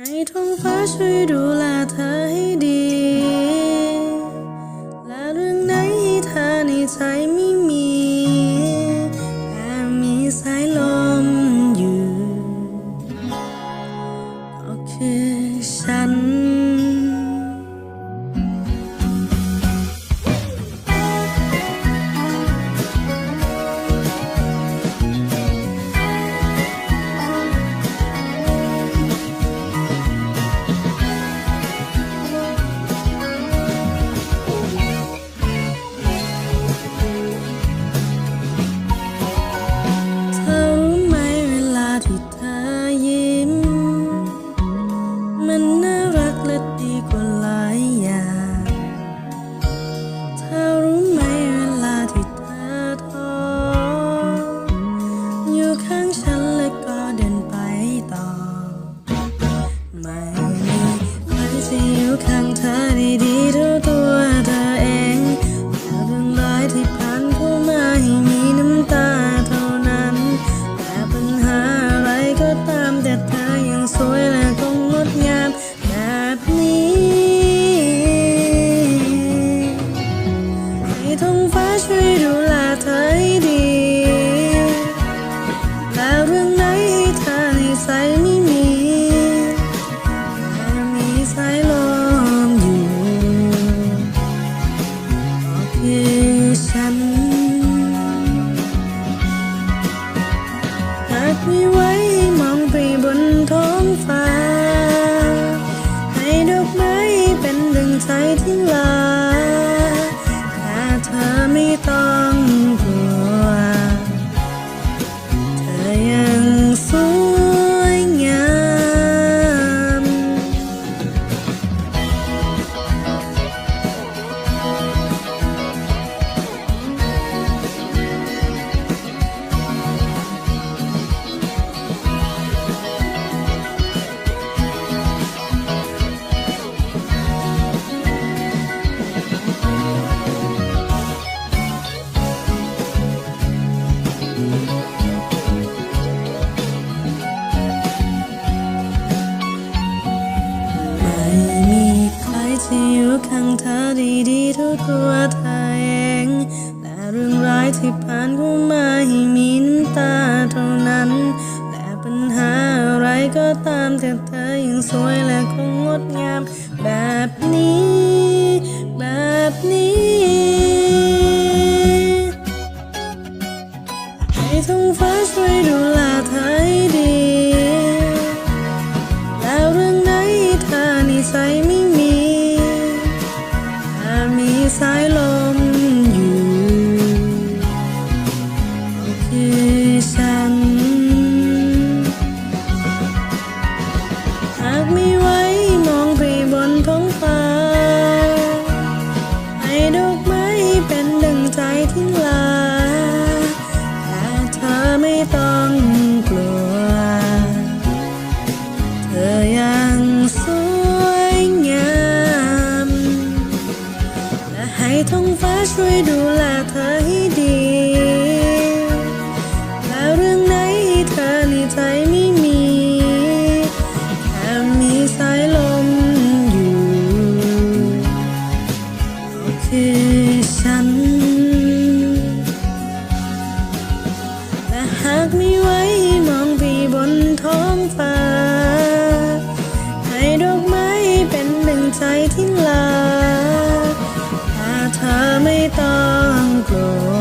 ให้ท้องฟ้าช่วยดูแลเธอให้ดี และเรื่องไหนที่เธอในใจไม่มีแต่มีสายลมอยู่ ก็คือฉัน ไม่มีใครจะอยู่ข้างเธอได้ดีเท่าตัวเธอเองแต่เรื่องร้ายที่ผ่านเข้ามาให้มีน้ำตาเท่านั้น แต่ปัญหาอะไรก็ตามแต่เธอยังสวยและคงงดงามแบบนี้ให้ท้องฟ้าช่วยดูแลเธอให้ดี และเรื่องไหนให้เธอในใจ ก็ เท่าตัวเธอเอง และเรื่องร้ายที่ผ่านเข้ามาให้มีน้ำตาเท่านั้น และปัญหาอะไรก็ตามแต่เธอยังสวยและคงงดงามแบบากมี ช่วยดูแลเธอให้ดี แล้วเรื่องไหนเธอในใจไม่มีแค่มีสายลมอยู่คือฉัน 歌